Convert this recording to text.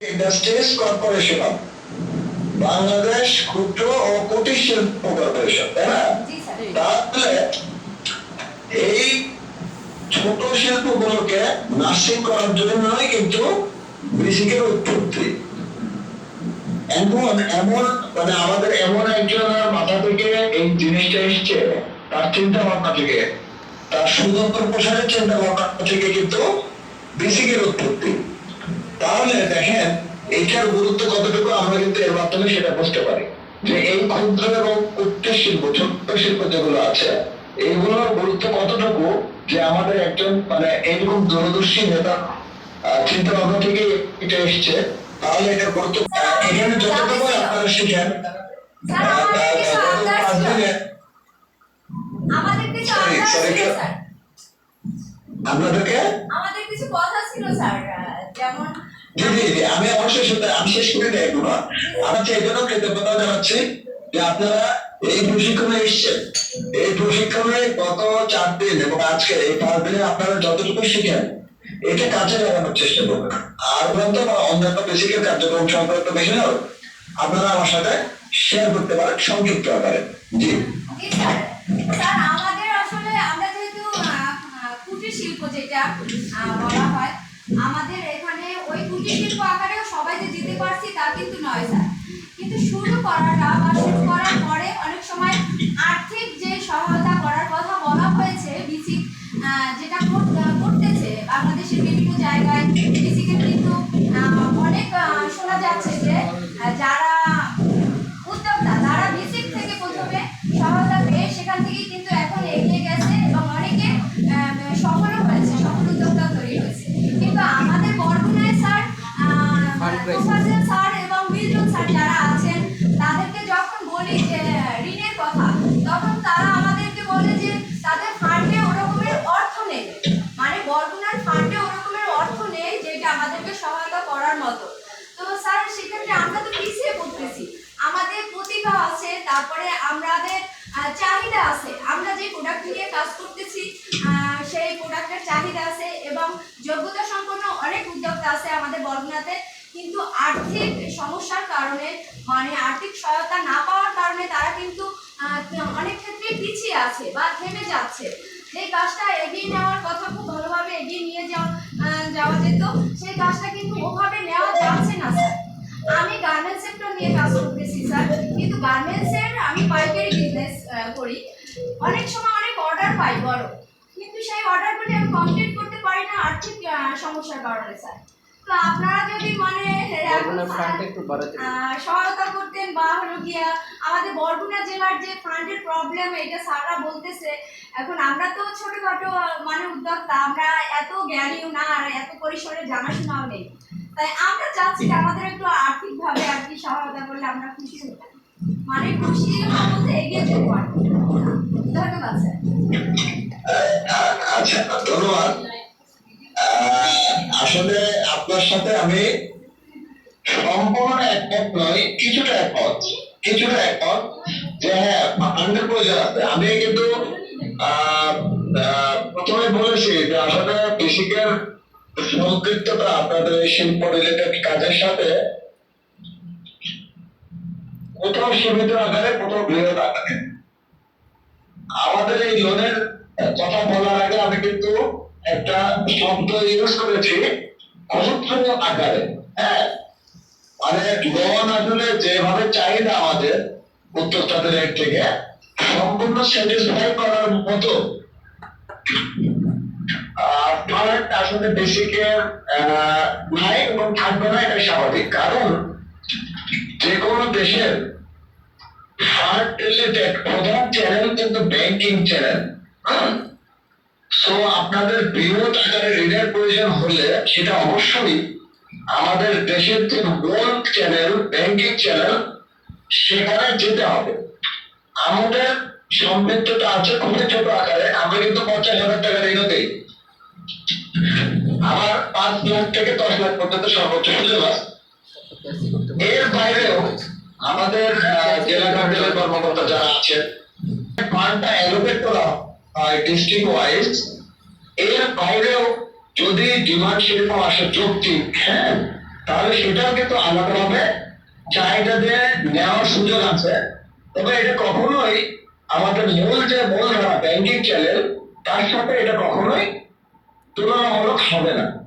Industries corporation Bangladesh ক্ষুদ্র ও কুটির শিল্প কর্পোরেশন তাই না? তাহলে এই ছোট শিল্পগুলোকে নার্সিং করার জন্যই কিন্তু বেসিকের উৎপত্তি। এমন এমন মানে আমাদের এমন একজনের মাথা থেকে এই জিনিসটা এসছে তার চিন্তা ভাবনা থেকে। তার সুদূর প্রসারের চিন্তা ভাবনা থেকে কিন্তু বেসিকের উৎপত্তি। তাহলে দেখেন এটার গুরুত্ব কতটুকু আমরা কিন্তু এর মাধ্যমে সেটা বুঝতে পারি। যে এই ক্ষুদ্র এবং উচ্চ শিল্প ছোট্ট শিল্প যেগুলো আছে এইগুলোর গুরুত্ব কতটুকু? যে আমাদের একজন মানে এইরকম দূরদর্শী নেতা চিন্তা ভাবনা থেকে এটা এসছে। তাহলে এটার গুরুত্ব এখানে যতটুকু আপনারা শিখেন স্যার। আপনাদেরকে? আমাদের কিছু কথা ছিল স্যার। যেমন জি জি আমি অবশ্যই শুনতে আমি শেষ করে দেয় এগুলো আমি সেই জন্য কৃতজ্ঞতা জানাচ্ছি যে আপনারা এই প্রশিক্ষণে এসছেন। এই প্রশিক্ষণে গত চার দিন এবং আজকে এই পাঁচ দিনে আপনারা যতটুকু শিখেন এটা কাজে লাগানোর চেষ্টা করবেন। আর পর্যন্ত বা অন্যান্য বেসিকের কার্যক্রম সংক্রান্ত বিষয়েও আপনারা আমার সাথে শেয়ার করতে পারেন সংযুক্ত আকারে। জি। জি স্যার। শিল্প যেটা বলা হয়। আমাদের এখানে ওই কুটির শিল্প আকারেও সবাই যে যেতে পারছি তা কিন্তু নয়, স্যার। কিন্তু শুরু করাটা বা শুরু করার পরে অনেক সময় আর্থিক যে সহায়তা করার কথা বলা হয়েছে বিসিক যেটা কর- করতেছে, বাংলাদেশের বিভিন্ন জায়গায় তারপরে আমাদের চাহিদা আছে। আমরা যে প্রোডাক্ট নিয়ে কাজ করতেছি সেই প্রোডাক্টের চাহিদা আছে এবং যোগ্যতা সম্পন্ন অনেক উদ্যোক্তা আছে আমাদের বরগুনাতে। কিন্তু আর্থিক সমস্যার কারণে মানে আর্থিক সহায়তা না পাওয়ার কারণে তারা কিন্তু অনেক ক্ষেত্রে পিছিয়ে আছে বা থেমে যাচ্ছে। এই কাজটা এগিয়ে নেওয়ার কথা খুব ভালোভাবে এগিয়ে নিয়ে যাওয়া যাওয়া যেত। সেই কাজটা কিন্তু ওভাবে নেওয়া যাচ্ছে না আমি গার্মেন্টস সেক্টর নিয়ে করতেছি স্যার কিন্তু গার্মেন্টসের আমি পাইকারি বিজনেস করি। অনেক সময় অনেক অর্ডার পাই বড়। কিন্তু সেই অর্ডারগুলি আমি কমপ্লিট করতে পারি না আর্থিক সমস্যার কারণে স্যার। তো আপনারা যদি মানে। আহ, সহায়তা করতেন বা হলো গিয়া আমাদের বরগুনা জেলার যে ফান্ডের প্রবলেম এটা স্যাররা বলতেছে। এখন আমরা তো ছোটখাটো মানে উদ্যোক্তা আমরা এত জ্ঞানীও না আর এত পরিসরে জানাশোনাও নেই। তাই আমরা চাচ্ছি আমাদের একটু আর্থিকভাবে আর কি সহায়তা করলে আমরা খুশি হতাম মানে খুশি মধ্যে এগিয়ে যেতে পারব। ধন্যবাদ, স্যার। আচ্ছা ধন্যবাদ। আসলে আপনার সাথে আমি সম্পূর্ণ একমত নয় কিছুটা একমত কিছুটা একমত যে হ্যাঁ ফান্ডের প্রয়োজন আছে। আমি কিন্তু প্রথমে বলেছি যে আসলে কৃষিকের সম্পৃক্ততা আপনাদের শিল্প রিলেটেড কাজের সাথে কোথাও সীমিত আকারে কোথাও বৃহৎ আকারে। আমাদের এই লোনের কথা বলার আগে আমি কিন্তু একটা শব্দ ইউজ করেছি ক্ষুদ্র আকারে হ্যাঁ? মানে লোন আসলে যেভাবে চাহিদা আমাদের উদ্যোক্তাদের এর থেকে, সম্পূর্ণ স্যাটিসফাই করার মতো। ফান্ড আসলে বেসিকের নাই এবং থাকবে না এটা স্বাভাবিক। কারণ যে কোনো দেশের ফান্ড রিলেটেড প্রধান চ্যানেল কিন্তু ব্যাংকিং চ্যানেল সো আপনাদের বৃহৎ আকারে ঋণের প্রয়োজন হলে সেটা অবশ্যই আমাদের দেশের যে মূল চ্যানেল ব্যাংকিং চ্যানেল সেখানে যেতে হবে। আমাদের সম্পৃক্ততা আছে খুবই ছোট আকারে, আমরা কিন্তু পঞ্চাশ হাজার টাকা ঋণও দেই। আমার পাঁচ লাখ থেকে দশ লাখ পর্যন্ত সর্বোচ্চ আছে এর বাইরেও আমাদের জেলা কার্যালয় কর্মকর্তা যারা আছেন ফান্ডটা অ্যালোকেট করা হয় ডিস্ট্রিক্ট ওয়াইজ এর বাইরেও যদি ডিমান্ড সেরকম আসে যৌক্তিক হ্যাঁ তাহলে সেটাও কিন্তু আলাদাভাবে চাহিদাতে নেওয়ার সুযোগ আছে। তবে এটা কখনোই আমাদের মূল যে মূল ব্যাংকিং চ্যানেল তার সাথে এটা কখনোই তুলনামূলক হবে না।